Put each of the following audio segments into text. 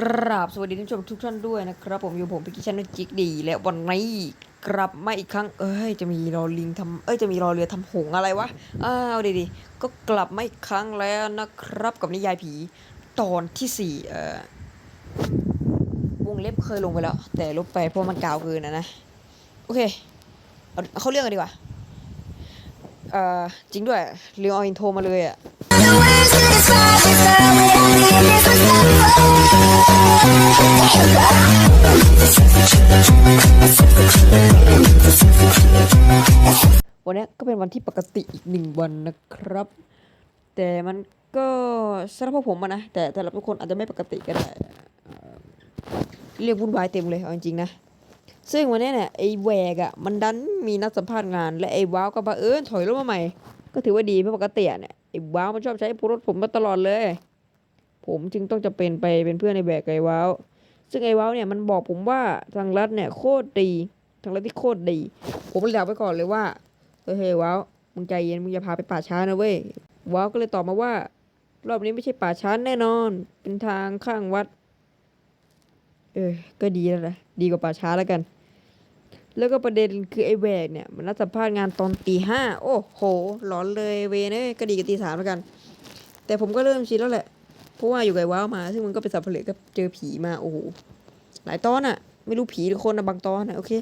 กราบสวัสดีท่านผู้ชมทุกท่านด้วยนะครับ ผมอยู่ผมพิกิชันจิกดี และวันนี้กลับมาอีกครั้ง เอ้ยจะมีรอลิงทำเอ้ยจะมีรอเรือทำหงอะไรวะอ้าวดีๆก็กลับมาอีกครั้งแล้วนะครับกับนิยายผีตอนที่สี่เอ่อวงเล็บเคยลงไปแล้ว แต่ลบไปเพราะมันกาวเกินนะนะ โอเคเอาเขาเรื่องกันดีกว่า เอ่อจริงด้วยเรียงเอาอินโทรมาเลยอะวันนี้ก็เป็นวันที่ปกติอีกหนึ่งวันนะครับ แต่มันก็สำหรับผมอะนะแต่แต่ละทุกคนอาจจะไม่ปกติก็ได้เอ่อเรียกวุ่นวายเต็มเลยเอาจริงๆนะ ซึ่งวันนี้เนี่ยไอ้แวกอะมันดันมีนัดสัมภาษณ์งาน และไอ้ว้าวก็บังเอิญถอยรถมาใหม่ ก็ถือว่าดีเพราะปกติเนี่ยไอ้ว้าวมันชอบใช้รถผมมาตลอดเลย ผมจึงต้องจะเป็นไปเป็นเพื่อนไอ้แวกกับไอ้ว้าวซึ่งไอ้ว้าวเนี่ยมันบอกผมว่าทางรัฐเนี่ยโคตรดีทางรัฐที่โคตรดี ผมเลยบอกไปก่อนเลยว่าเฮ้ยเฮ้ยว้าวมึงใจเย็นมึงอย่าพาไปป่าช้านะเว้ยว้าวก็เลยตอบมาว่า รอบนี้ไม่ใช่ป่าช้าแน่นอน เป็นทางข้างวัด เออ ก็ดีแล้วนะ ดีกว่าป่าช้าแล้วกัน แล้วก็ประเด็นคือไอ้แหวกเนี่ยมันนัดสัมภาษณ์งานตอนตีห้าโอ้โหหลอนเลยเวเน่ก็ดีกับตีสามแล้วกัน แต่ผมก็เริ่มชินแล้วแหละ เพราะว่าอยู่กับไอ้ว้าวมา ซึ่งมันก็เป็นสับเปลือกก็เจอผีมาโอ้โหหลายตอนอะไม่รู้ผีหรือคนนะบางตอนอะโอเค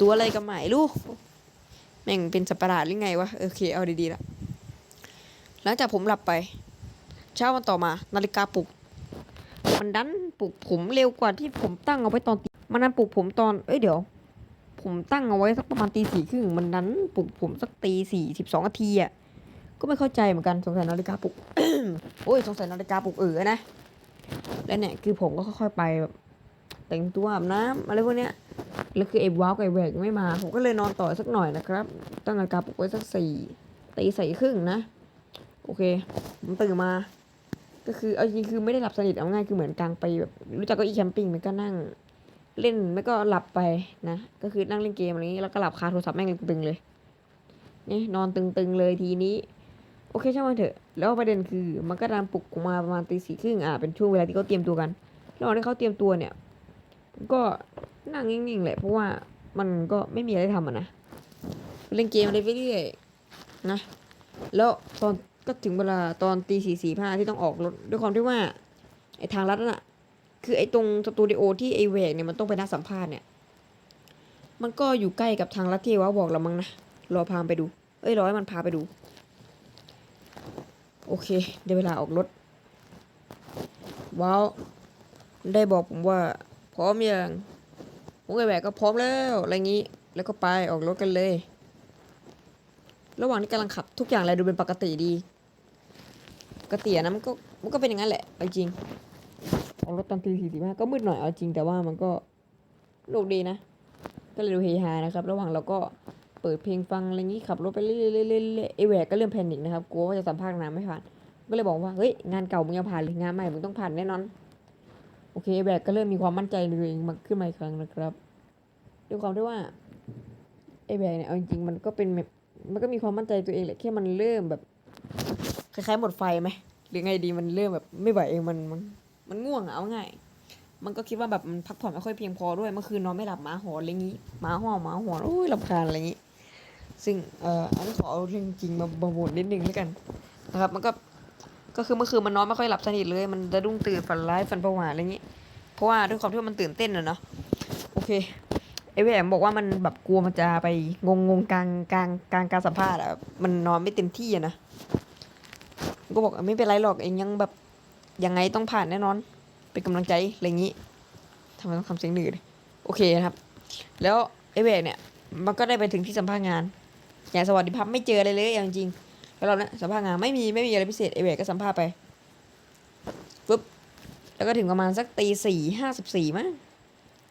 ตัวอะไรก็ไม่รู้แม่งเป็นสัตว์ประหลาดหรือไงวะโอเคเอาดีๆละหลังจากผมหลับไป เช้าวันต่อมา นาฬิกาปลุกมันดันปลุกผมเร็วกว่าที่ผมตั้งเอาไว้ตอนมันดันปลุกผมตอนเอ้ยเดี๋ยว ผมตั้งเอาไว้สักประมาณตีสี่ครึ่งมันดันปลุกผมสักตีสี่สิบสองนาทีอะก็ไม่เข้าใจเหมือนกันสงสัยนาฬิกาปลุกโอ้ยสงสัยนาฬิกาปลุกเออนะแล้วเนี่ยคือผมก็ค่อยๆไปแบบแต่งตัวอาบน้ำอะไรพวกเนี้ยแล้วคือไอ้ว้าวไอ้แหวกไม่มา ผมก็เลยนอนต่อสักหน่อยนะครับ ตั้งนาฬิกาปลุกไว้สักสี่ตีสี่ครึ่งนะ โอเค ผมตื่นมา ก็คือเอาจริงๆคือไม่ได้หลับสนิทเอาง่ายคือเหมือนกลางไปแบบรู้จักก็อีแคมปิ้งมันก็นั่ง เล่นไม่ก็หลับไปนะ ก็คือนั่งเล่นเกมอะไรนี้แล้วก็หลับคาโทรศัพท์แม่งตึงๆเลยนี่นอนตึงๆเลยทีนี้ โอเคช่างมันเถอะ แล้วประเด็นคือมันก็ดันปลุกมาประมาณตีสี่ครึ่งอะเป็นช่วงเวลาที่เขาเตรียมตัวกันระหว่างที่เขาเตรียมตัวเนี่ย ก็นั่งนิ่งๆแหละเพราะว่ามันก็ไม่มีอะไรทำอะนะเล่นเกมอะไรไปเรื่อยนะ แล้วตอนก็ถึงเวลาตอนตีสี่สี่ห้าที่ต้องออกรถด้วยความที่ว่าไอ้ทางลัดน่ะ คือไอ้ตรงสตูดิโอที่ไอ้แหวกเนี่ยมันต้องไปนัดสัมภาษณ์เนี่ย มันก็อยู่ใกล้กับทางลัที่ว่าบอกเรามั้งนะ รอพามไปดู เอ้ยรอให้มันพาไปดู โอเคได้เวลาออกรถ ว้าว ได้บอกผมว่า พร้อมยังผมกับแหวกก็พร้อมแล้วอะไรงี้ แล้วก็ไปออกรถกันเลย ระหว่างที่กำลังขับทุกอย่างอะไรดูเป็นปกติดี ปกติอะนะมันก็มันก็เป็นอย่างนั้นแหละจริง ออกรถตอนตีสี่สิบห้าก็มืดหน่อยเอาจริงแต่ว่ามันก็โลกดีนะ ก็เลยดูเฮฮานะครับ ระหว่างเราก็เปิดเพลงฟังอะไรงี้ขับรถไปเรื่อยๆเอยๆไอแหวกก็เริ่มแพนิคนะครับกลัวว่าจะสัมภาษณ์งานไม่ผ่านก็เลยบอกว่าเฮ้ยงานเก่ามึงยังผ่านเลยงานใหม่มึงต้องผ่านแน่นอนโอเคไอ้แบกก็เริ่มมีความมั่นใจในตัวเองมาขึ้นมาอีกครั้งนะครับด้วยความที่ว่าไอ้แบกเนี่ยเอาจริงๆมันก็เป็นมันก็มีความมั่นใจตัวเองแหละแค่มันเริ่มแบบคล้ายๆหมดไฟไหมหรือไงดีมันเริ่มแบบไม่ไหวเองมันมัน มันง่วงอะเอาง่าย มันก็คิดว่าแบบมันพักผ่อนไม่ค่อยเพียงพอด้วยเมื่อคืนนอนไม่หลับหมาหอนอะไรงี้หมาห่อหมาหอนโอ้ยรำคาญอะไรงี้ ซึ่งเอ่ออันนี้ขอเอาเรื่องจริงมาบ่นนิดนึงแล้วกันนะครับ มันก็ก็คือเมื่อคืนมันนอนไม่ค่อยหลับสนิทเลย มันจะดุ้งตื่นฝันร้ายฝันประหวาดอะไรงนี้ เพราะว่าด้วยความที่ว่ามันตื่นเต้นอะเนาะโอเคไอ้แหวมบอกว่ามันแบบกลัวมันจะไปงงงกลางกลางกลางการสัมภาษณ์อะมันนอนไม่เต็มที่อะนะก็บอกไม่เป็นไรหรอกเองยังแบบ ยังไงต้องผ่านแน่นอน เป็นกำลังใจอะไรอย่างนี้ทำไมต้องทำเสียงหนืดโอเคนะครับ แล้วไอ้แหวกเนี่ย มันก็ได้ไปถึงที่สัมภาษณ์งาน อย่างสวัสดิภาพไม่เจออะไรเลยเอางจริงแล้วเราเนี่ยสัมภาษณ์งานไม่มีไม่มีอะไรพิเศษไอ้แหวกก็สัมภาษณ์ไปปุ๊บแล้วก็ถึงประมาณสักตีสี่ห้าสิบสี่มั้ง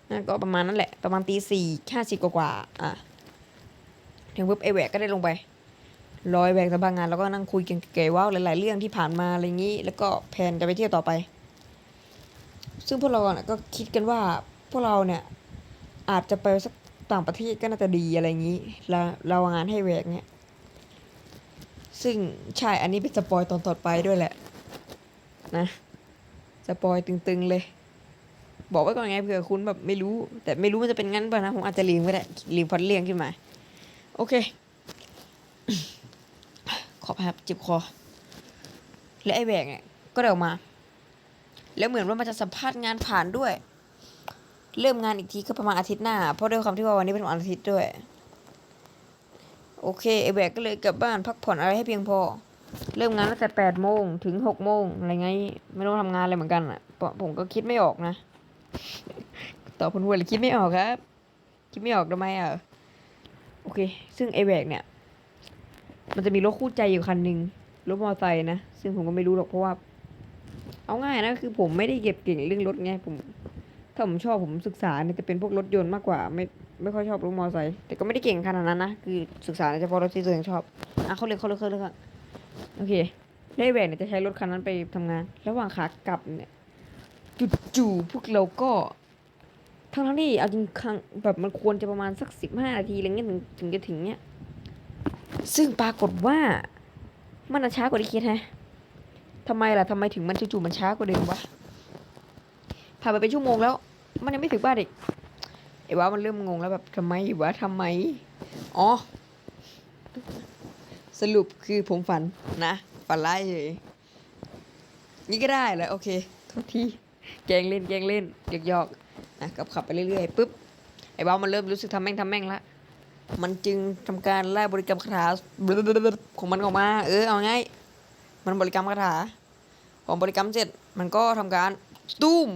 นะก็ประมาณนั้นแหละประมาณตีสี่ห้าสิบกว่าๆอะถึงปุ๊บไอ้แหวกก็ได้ลงไป รอยแหวกสภางานแล้วก็นั่งคุยกันเก๋ๆว่าหลาย ๆ เรื่องที่ผ่านมาอะไรอย่างนี้ แล้วก็แผนจะไปเที่ยวต่อไป ซึ่งพวกเราเนี่ยก็คิดกันว่าพวกเราเนี่ยอาจจะไปสักต่างประเทศก็น่าจะดีอะไรอย่างนี้แล้วเราเอางานให้แหวกเนี่ยซึ่งใช่อันนี้เป็นสปอยตอนต่อไปด้วยแหละ นะสปอยตึงๆเลย บอกไว้ก่อนไงเผื่อคุณแบบไม่รู้ แต่ไม่รู้มันจะเป็นงั้นป่ะนะผมอาจจะลืมก็ได้ลืมพอดเลี่ยงขึ้นมา โอเค ขอพครับเจ็บคอ และไอ้แบกเนี่ยก็เดินออกมา แล้วเหมือนว่ามันจะสัมภาษณ์งานผ่านด้วย เริ่มงานอีกทีก็ประมาณอาทิตย์หน้า เพราะด้วยความที่ว่าวันนี้เป็นวันอาทิตย์ด้วย โอเคไอ้แบกก็เลยกลับบ้านพักผ่อนอะไรให้เพียงพอ เริ่มงานตั้งแต่แปดโมงถึงหกโมงอะไรไงไม่ต้องทำงานอะไรเหมือนกันอะเพราะผมก็คิดไม่ออกนะตอบผลหัวเลยคิดไม่ออกครับ คิดไม่ออกทำไมอะโอเค ซึ่งไอ้แบกเนี่ย มันจะมีรถคู่ใจอยู่คันหนึ่งรถมอเตอร์ไซค์นะซึ่งผมก็ไม่รู้หรอกเพราะว่า เอาง่ายนะคือผมไม่ได้เก็บเก่งเรื่องรถไงผม ถ้าผมชอบผมศึกษาเนี่ยจะเป็นพวกรถยนต์มากกว่า ไม่ไม่ค่อยชอบรถมอเตอร์ไซค์แต่ก็ไม่ได้เก่งขนาดนั้นนะคือศึกษาเฉพาะรถที่ตัวเองชอบอะเขาเลยเขาเลยเขาเลยค่ะโอเคได้แหวนเนี่ยจะใช้รถคันนั้นไปทำงาน ระหว่างขากลับเนี่ยจู่ๆพวกเราก็ทั้งทั้งที่เอาจริงครั้งแบบมันควรจะประมาณสักสิบห้านาทีอะไรเงี้ยถึงถึงจะถึงเนี่ย ซึ่งปรากฏว่ามันช้ากว่าที่คิดฮะทำไมล่ะทำไมถึงมันจู่ๆมันช้ากว่าเดิมวะผ่านไปเป็นชั่วโมงแล้ว มันยังไม่ถึงบ้านอีกไอ้ว้ามันเริ่มงงแล้วแบบทำไมวะทำไม อ๋อ สรุปคือผมฝันนะ ฝันร้ายเลยนี่ก็ได้แหละโอเคโทษทีแกงเล่นแกงเล่นหยอกๆนะกับขับไปเรื่อยๆปุ๊บไอ้บ้ามันเริ่มรู้สึกทำแม่งทำแม่งละ มันจึงทำการไล่บริกรรมคาถาของมันออกมา เออเอาง่ายมันบริกรรมคาถาพอบริกรรมเสร็จมันก็ทำการตุ้ม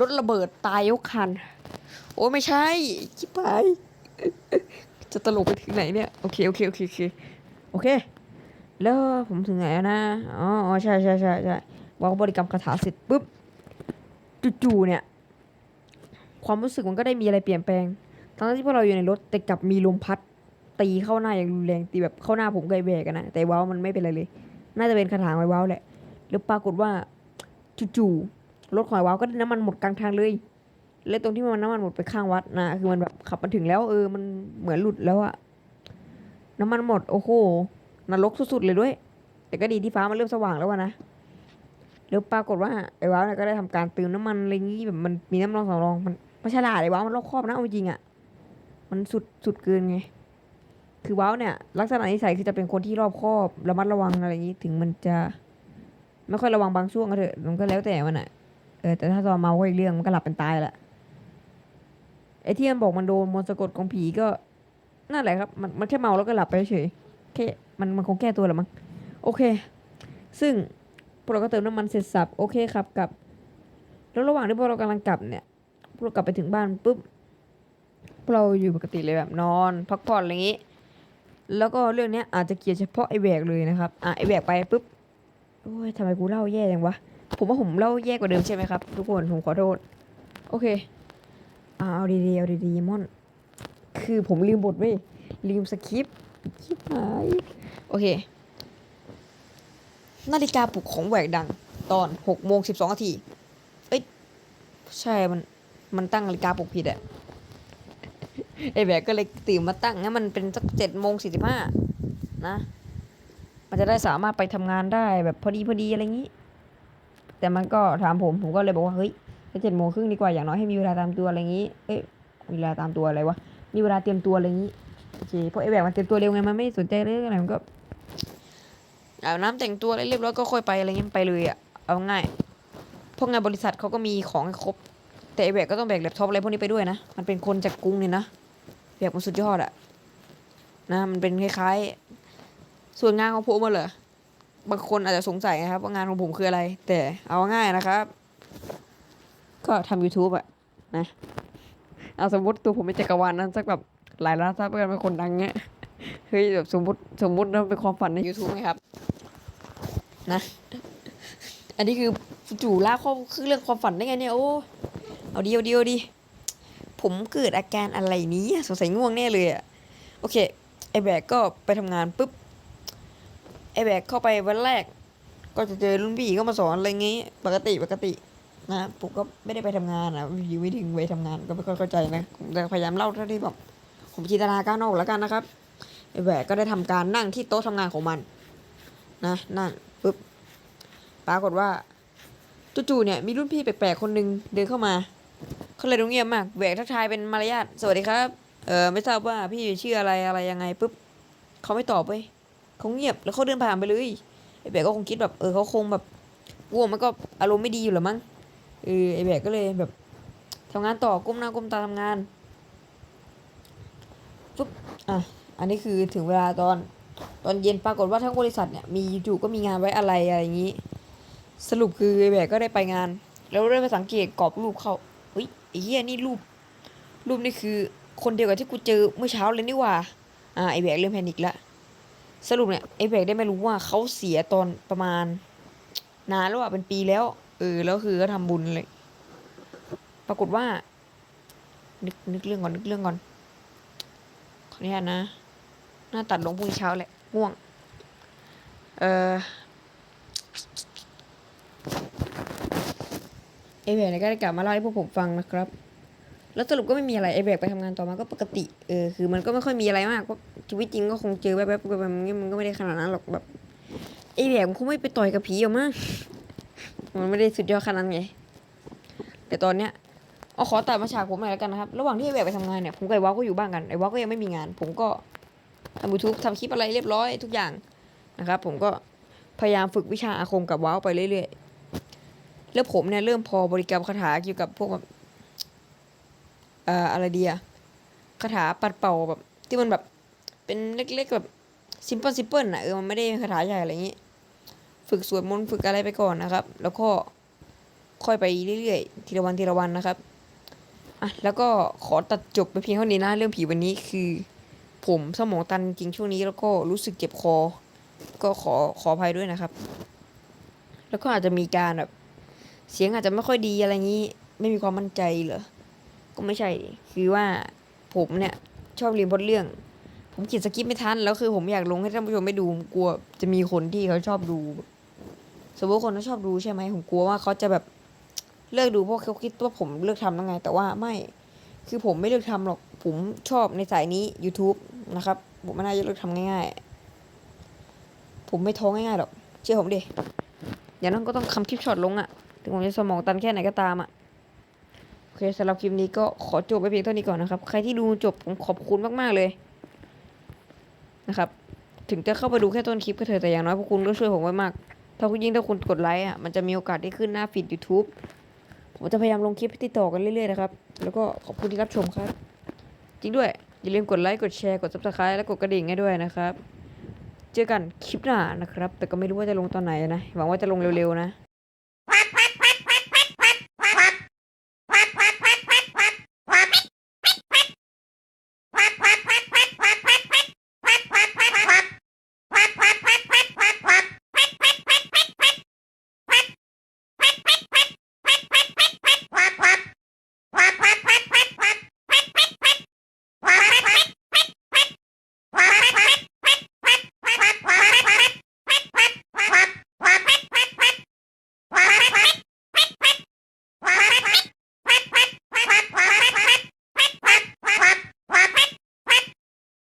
รถระเบิดตายยกคัน โอ้ไม่ใช่ชิบหายจะตลกไปถึงไหนเนี่ยโอเคโอเคโอเคโอเคโอเค แล้วผมถึงไหนแล้วนะอ๋ออ๋อใช่ใช่ใช่ใช่วางบริกรรมคาถาเสร็จปุ๊บจู่ๆเนี่ย ความรู้สึกมันก็ได้มีอะไรเปลี่ยนแปลง ตอนที่พวกเราอยู่ในรถแต่กลับมีลมพัดตีเข้าหน้าอย่างรุนแรงตีแบบเข้าหน้าผมไกลแบกกันนะแต่ว้าวมันไม่เป็นไรเลย น่าจะเป็นคาถาไว้ว้าวแหละแล้วปรากฏว่าจู่ๆรถของไอ้ว้าวก็น้ำมันหมดกลางทางเลยและตรงที่มันน้ำมันหมดไปข้างวัดนะคือมันแบบขับมาถึงแล้วเออมันเหมือนหลุดแล้วอะน้ำมันหมดโอ้โหนรกสุดๆเลยด้วย แต่ก็ดีที่ฟ้ามันเริ่มสว่างแล้วนะแล้วปรากฏว่าไอ้ว้าวเนี่ยก็ได้ทำการเติมน้ำมันอะไรงี้แบบมันมีน้ำรองสำรองมันไม่ฉลาดไอ้ว้าวมันรอบคอบนะเอาจริงอะ มันสุดสุดเกินไง คือว้าวเนี่ย ลักษณะนิสัยคือจะเป็นคนที่รอบคอบระมัดระวังอะไรอย่างนี้ถึงมันจะไม่ค่อยระวังบางช่วงก็เถอะมันก็แล้วแต่มันอะเออแต่ถ้าตอนเมาก็อีกเรื่องมันก็หลับเป็นตายแหละไอ้ที่มันบอกมันโดนมนต์สะกดของผีก็นั่นแหละครับ มันมันแค่เมาแล้วก็หลับไปเฉยแค่มันมันคงแก้ตัวแหละมั้งโอเค ซึ่งพวกเราก็เติมน้ำมันเสร็จสับโอเคครับกลับ แล้วระหว่างที่พวกเรากำลังกลับเนี่ยพวกเรากลับไปถึงบ้านปุ๊บ เราอยู่ปกติเลยแบบนอน พักผ่อนอะไรอย่างนี้ แล้วก็เรื่องนี้อาจจะเกี่ยวเฉพาะไอแบกเลยนะครับ อะไอแบกไปปุ๊บโอ้ยทำไมกูเล่าแย่จังวะ ผมว่าผมเล่าแย่กว่าเดิมใช่ไหมครับ ทุกคนผมขอโทษ โอเคอ่าเอาดีๆเอาดีๆมอน คือผมลืมบทเว้ยลืมสคริปต์ชิบหายโอเค นาฬิกาปลุกของแหวกดัง ตอนหกโมงสิบสองนาที เอ้ย ใช่มัน มันตั้งนาฬิกาปลุกผิดอะ ไอแบกก็เลยตื่นมาตั้งให้มันเป็นสักเจ็ดโมงสี่สิบห้านะ มันจะได้สามารถไปทำงานได้แบบพอดีพอดีอะไรอย่างนี้ แต่มันก็ถามผมผมก็เลยบอกว่าเฮ้ยเจ็ดโมงครึ่งดีกว่าอย่างน้อยให้มีเวลาตามตัวอะไรอย่างนี้ เอ๊ะมีเวลาตามตัวอะไรวะมีเวลาเตรียมตัวอะไรอย่างนี้โอเคเพราะไอแบบมันเตรียมตัวเร็วไงมันไม่สนใจเรื่องอะไรมันก็อาบน้ำแต่งตัวอะไรเรียบร้อยก็ค่อยไปอะไรเงี้ยไปเลยอะเอาง่ายพวกงานบริษัทเขาก็มีของครบ แต่ไอแบกก็ต้องแบกแล็ปท็อปอะไรพวกนี้ไปด้วยนะ มันเป็นคนจากกรุงเนี่ยนะ แบกมันสุดยอดอะนะมันเป็นคล้ายๆ ส่วนงานของผมมาเหรอบางคนอาจจะสงสัยนะครับว่างานของผมคืออะไร แต่เอาง่ายนะครับ ก็ทำ YouTube อะนะ เอาสมมติตัวผมเป็นจักรวาลนั้นสักแบบหลายล้านซับกันเป็นคนดังเงี้ยเฮ้ยแบบสมมติสมมติเราเป็นความฝันใน YouTube ไงครับ นะ อันนี้คือจู่ล่าข้อคือเรื่องความฝันได้ไงเนี่ยโอ้เอาดีเอาดีเอาดี ผมเกิดอาการอะไรนี้สงสัยง่วงแน่เลยอะโอเคไอแบกก็ไปทำงานปุ๊บไอแบกเข้าไปวันแรก ก็จะเจอรุ่นพี่ก็มาสอนอะไรงี้ ปกติปกตินะผมก็ไม่ได้ไปทำงานนะอยู่ไม่ถึงเวททำงานก็ไม่ค่อยเข้าใจนะผมจะพยายามเล่าเท่าที่แบบผมจินตนาการออกแล้วกันนะครับไอ้แหวกก็ได้ทำการนั่งที่โต๊ะทำงานของมัน นะนั่งปุ๊บปรากฏว่าจู่ๆเนี่ยมีรุ่นพี่แปลกๆคนหนึ่งเดินเข้ามา เขาเลยดูเงียบมากแหวกทักทายเป็นมารยาทสวัสดีครับ เออไม่ทราบว่าพี่ชื่ออะไรอะไรยังไงปุ๊บเขาไม่ตอบเว้ยเขาเงียบแล้วเขาเดินผ่านไปเลยไอ้แบกก็คงคิดแบบเออเขาคงแบบง่วมันก็อารมณ์ไม่ดีอยู่หรอมั้งเออไอ้แบกก็เลยแบบทำงานต่อก้มหน้าก้มตาทำงานปุ๊บอะอันนี้คือถึงเวลาตอนตอนเย็นปรากฏว่าทั้งบริษัทเนี่ยมีอยู่ก็มีงานไว้อะไรอะไรอย่างนี้ สรุปคือไอ้แบกก็ได้ไปงาน แล้วได้ไปสังเกตกรอบรูปเขา อ้เหี้ยนี่รูป รูปนี่คือ คนเดียวกับที่กูเจอเมื่อเช้าเลยนี่ว่า อ่าไอ้แบกเริ่มแพนิคละสรุปเนี่ยไอ้แบกได้ไม่รู้ว่าเขาเสียตอนประมาณ นานแล้วอะเป็นปีแล้ว เออแล้วคือก็ทำบุญเลย ปรากฏว่า นึกนึกเรื่องก่อนนึกเรื่องก่อนขออนุญาตนะหน้าตัดลงพรุ่งเช้าแหละง่วง เออ ไอแบกเนี่ยก็ได้กลับมาเล่าให้พวกผมฟังนะครับ แล้วสรุปก็ไม่มีอะไรไอแบกไปทำงานต่อมาก็ปกติเออคือมันก็ไม่ค่อยมีอะไรมากเพราะชีวิตจริงก็คงเจอแวบๆแบบมันมันก็ไม่ได้ขนาดนั้นหรอกแบบไอแบกมันคงไม่ไปต่อยกับผีหรอกมั้งมันไม่ได้สุดยอดขนาดนั้นไงแต่ตอนเนี้ยเอาขอตัดมาฉากผมหน่อยแล้วกันนะครับ ระหว่างที่ไอแบกไปทำงานเนี่ย ผมกับไอวอลก็อยู่บ้านกัน ไอวอลก็ยังไม่มีงาน ผมก็ทำยูทูบทำคลิปอะไรเรียบร้อยทุกอย่างนะครับ ผมก็พยายามฝึกวิชาอาคมกับว้าไปเรื่อยๆ แล้วผมเนี่ยเริ่มพอบริกรรมคาถาเกี่ยวกับพวกแบบเอ่ออะไรเดีอะคาถาปัดเป่าแบบ ที่มันแบบเป็นเล็กๆแบบซิมเปิลซิมเปิลนะเออมันไม่ได้คาถาใหญ่อะไรอย่างงี้ ฝึกสวดมนต์ฝึกอะไรไปก่อนนะครับ แล้วก็ค่อยไปเรื่อยๆทีละวันทีละวันนะครับอะแล้วก็ขอตัดจบไปเพียงเท่านี้นะเรื่องผีวันนี้คือ ผมสมองตันจริงช่วงนี้แล้วก็รู้สึกเจ็บคอ ก็ขอขออภัยด้วยนะครับ แล้วก็อาจจะมีการแบบ เสียงอาจจะไม่ค่อยดีอะไรงนี้ ไม่มีความมั่นใจเหรอ ก็ไม่ใช่ คือว่าผมเนี่ย ชอบเรียนพล็อดเรื่อง ผมเขียนสคริปต์ไม่ทัน แล้วคือผมอยากลงให้ท่านผู้ชมไม่ดูกลัวจะมีคนที่เขาชอบดู สมมติคนเขาชอบดูใช่ไหมผมกลัวว่าเขาจะแบบเลิกดูเพราะเขาคิดว่าผมเลิกทำแล้วไง แต่ว่าไม่ คือผมไม่เลิกทำหรอก ผมชอบในสายนี้ YouTube นะครับ ผมไม่น่าจะเลิกทำง่ายๆ ผมไม่ท้องง่ายๆหรอก เชื่อผมดิอย่างนั้นก็ต้องคำคลิปช็อตลงอะ ถึงผมจะสมองตันแค่ไหนก็ตามอะโอเคสำหรับคลิปนี้ก็ขอจบไปเพียงเท่านี้ก่อนนะครับ ใครที่ดูจบผมขอบคุณมาก ๆ เลยนะครับ ถึงจะเข้าไปดูแค่ต้นคลิปก็เถอะแต่อย่างน้อยพวกคุณก็ช่วยผมไว้มาก ถ้าคุณยิ่งถ้าคุณกดไลค์อะมันจะมีโอกาสได้ขึ้นหน้าฟีด YouTube ผมจะพยายามลงคลิปให้ติดต่อกันเรื่อย ๆ นะครับ แล้วก็ขอบคุณที่รับชมครับ จริงด้วย อย่าลืมกดไลค์กดแชร์กด subscribe และกดกระดิ่งให้ด้วยนะครับ เจอกันคลิปหน้านะครับ แต่ก็ไม่รู้ว่าจะลงตอนไหนนะ หวังว่าจะลงเร็ว ๆ นะ